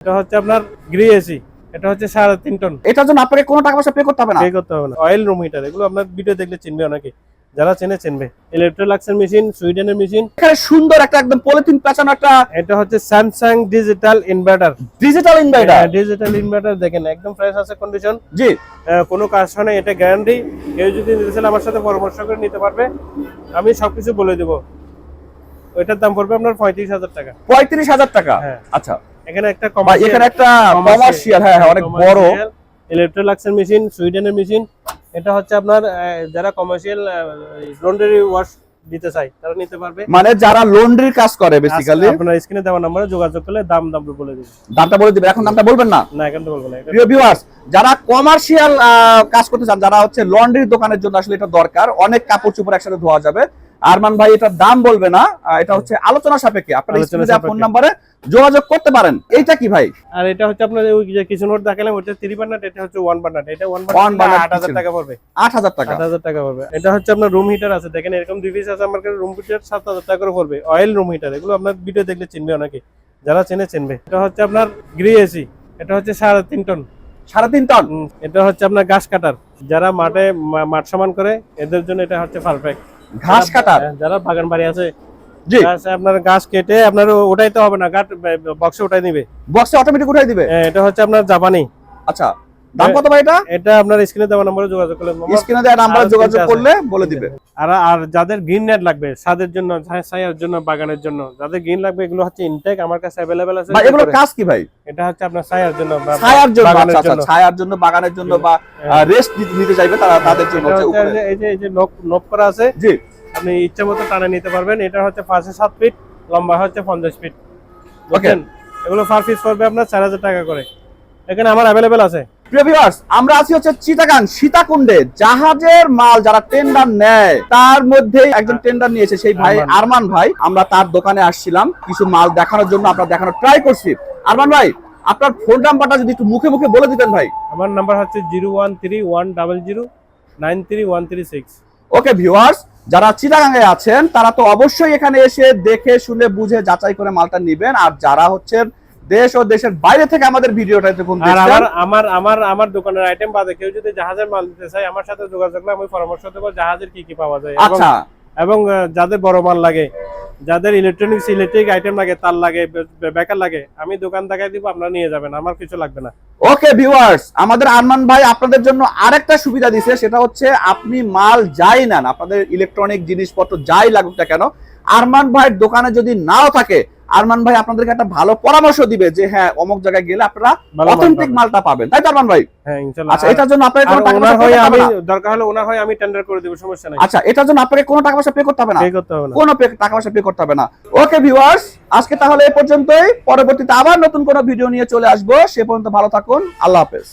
এটা হচ্ছে আপনার গ্রি এসি এটা হচ্ছে সাড়ে তিন টন এটার জন্য আপনাকে কোনো টাকা পয়সা পে করতে হবে না? পে করতে হবে না। অয়েল রুম হিটার এগুলো আপনার ভিডিও দেখলে চিনবে অনেকে। যারা চেনে চিনবে। ইলেকট্রোলাক্সের মেশিন সুইডেনের মেশিন এখানে সুন্দর একটা একদম পলিথিন পেঁচানো একটা এটা হচ্ছে Samsung digital inverter digital inverter digital inverter দেখেন একদম ফ্রেশ আছে কন্ডিশন জি। কোনো কাজ হয় এটা গ্যারান্টি কেউ যদি নিতে চান আমার সাথে পরামর্শ করে নিতে পারবে। আমি সবকিছু বলে দেবো। ওইটার দাম পড়বে আপনার পঁয়ত্রিশ হাজার টাকা। পঁয়ত্রিশ হাজার টাকা। হ্যাঁ। আচ্ছা এখানে একটা এখানে একটা কমার্শিয়াল হ্যাঁ হ্যাঁ, অনেক বড়। ইলেকট্রোলাক্সের মেশিন সুইডেনের মেশিন এটা হচ্ছে আপনার যারা কমার্শিয়াল লন্ডারি ওয়াশ দিতে চাই তারা নিতে পারবে। মানে যারা লন্ড্রির কাজ করে বেসিক্যালি আপনার স্ক্রিনে দেওয়া নাম্বারে যোগাযোগ করলে দাম দাম বলে দিবে। দামটা বলে দিবেন এখন দামটা বলবেন না? না এখন তো বলব না প্রিয় ভিউয়ার্স যারা কমার্শিয়াল কাজ করতে চান যারা হচ্ছে লন্ড্রির দোকানের জন্য আসলে এটা দরকার অনেক কাপড় চোপড় একসাথে ধোয়া যাবে। আরমান ভাই এটার দাম বলবে না। এটা হচ্ছে আলোচনা সাপেক্ষে। আপনারা ফোন নাম্বারে যোগাযোগ করতে পারেন। এইটা কি ভাই? আর এটা হচ্ছে আপনার ওই যে কিছু নোট দেখালাম ওটা থ্রি বার্নাট এটা হচ্ছে ওয়ান বার্নাট এটা ওয়ান One বার্নাট burner আট হাজার টাকা পড়বে। আট হাজার টাকা। আট হাজার টাকা পড়বে। এটা হচ্ছে আপনার রুম হিটার আছে। দেখেন এরকম দুই পিস আছে আমার কাছে রুম হিটার সাত হাজার টাকা করে পড়বে। অয়েল রুম হিটার এগুলো আপনার ভিডিও দেখলে চিনবে অনেকে। যারা চেনে চিনবে। এটা হচ্ছে আপনার গ্রি এসি এটা হচ্ছে সাড়ে তিন টন সাড়ে তিন টন এটা হচ্ছে আপনার ঘাস কাটার। যারা মাঠে মাঠ সমান করে এদের জন্য এটা হচ্ছে পারফেক্ট ঘাস কাটার? যারা বাগান বাড়ি আছে জি। আপনার গাছ কেটে আপনার ওটাইতে হবে না গাছ বক্সে উঠাই নিবে। বক্সে অটোমেটিক উঠাই দিবে? এটা হচ্ছে আপনার জাপানি। আচ্ছা দাম কত ভাই এটা? এটা আপনার স্ক্রিনে দেওয়া নম্বরে যোগাযোগ করলে স্ক্রিনে দেওয়া নাম্বারে যোগাযোগ করলে বলে দিবে। আর আর যাদের গ্রিন নেট লাগবে ছাদের জন্য ছায়ার জন্য বাগানের জন্য যাদের গ্রিন লাগবে এগুলো হচ্ছে ইনটেক আমার কাছে অ্যাভেলেবেল আছে। ভাই এগুলো কাজ কি ভাই? এটা হচ্ছে আপনার ছায়ার জন্য বা ছায়ার জন্য আচ্ছা আচ্ছা জন্য। ছায়ার জন্য বাগানের জন্য বা হ্যাঁ। রেস্ট নিতে চাইবে তারা তাদের জন্য হচ্ছে উপরে। এই যে এই যে নক নক করা আছে জি। আপনি ইচ্ছা মতো টানে নিতে পারবেন। এটা হচ্ছে পাঁচে সাত ফিট লম্বা হচ্ছে পঞ্চাশ ফিট বুঝছেন? এগুলো পার পিস পড়বে আপনার চার হাজার টাকা করে। এখানে আমার অ্যাভেলেবেল আছে। প্রিয় ভিউয়ার্স আমরা আছি হচ্ছে চিটাগাং সীতাকুণ্ডে। জাহাজের মাল যারা টেন্ডার নেয় তার মধ্যে একজন টেন্ডার নিয়েছে সেই ভাই আরমান। ভাই। আমরা তার দোকানে আসছিলাম কিছু মাল দেখানোর জন্য আমরা দেখানোর ট্রাই করছি। আরমান ভাই আপনার ফোন নাম্বারটা যদি একটু মুখে মুখে বলে দিতেন ভাই। আমার নাম্বার হচ্ছে zero one three one double zero nine three one three six. Okay viewers যারা চিটাগাঙ্গে আছেন তারা তো অবশ্যই এখানে এসে দেখে শুনে বুঝে যাচাই করে মালটা নিবেন। আর যারা হচ্ছেন দেশ ও দেশের বাইরে থেকে আমাদের ভিডিওটা দেখুন আর আমার আমার আমার আমার দোকানের আইটেম বাদে কেউ যদি জাহাজের মাল দিতে চায় আমার সাথে যোগাযোগ করলে আমি পরামর্শ দেবো জাহাজের কি কি পাওয়া যায়। আচ্ছা। এবং যাদের বড় মাল লাগে যাদের ইলেকট্রনিক্স ইলেকট্রিক আইটেম লাগে তার লাগে বেকার লাগে আমি দোকান দেখাই দিব আপনারা নিয়ে যাবেন আমার কিছু লাগবে না। ওকে ভিউয়ার্স আমাদের আরমান ভাই আপনাদের জন্য আরেকটা সুবিধা দিছে সেটা হচ্ছে আপনি মাল যাই নেন আপনাদের ইলেকট্রনিক জিনিসপত্র যাই লাগুক না কেন আরমান ভাইয়ের দোকানে যদি নাও থাকে আরমান ভাই আপনাদেরকে একটা ভালো পরামর্শ দিবে যে হ্যাঁ অমুক জায়গায় গেলে আপনারা অথেন্টিক মালটা পাবেন। তাই তো আরমান ভাই? হ্যাঁ ইনশাল্লাহ। আচ্ছা এটার জন্য আপনাকে কোনো টাকা হয়ে আমি দরকার হলে ওনার হয় আমি টেন্ডার করে দেবো সমস্যা নাই। আচ্ছা এটার জন্য আপনাকে কোনো টাকা পয়সা পে করতে হবে না? পে করতে হবে না। কোনো টাকা পয়সা পে করতে হবে না। ওকে ভিউয়ার্স আজকে তাহলে এই পর্যন্তই। পরবর্তীতে আবার নতুন কোনো ভিডিও নিয়ে চলে আসব। সে পর্যন্ত ভালো থাকুন। আল্লাহ হাফেজ।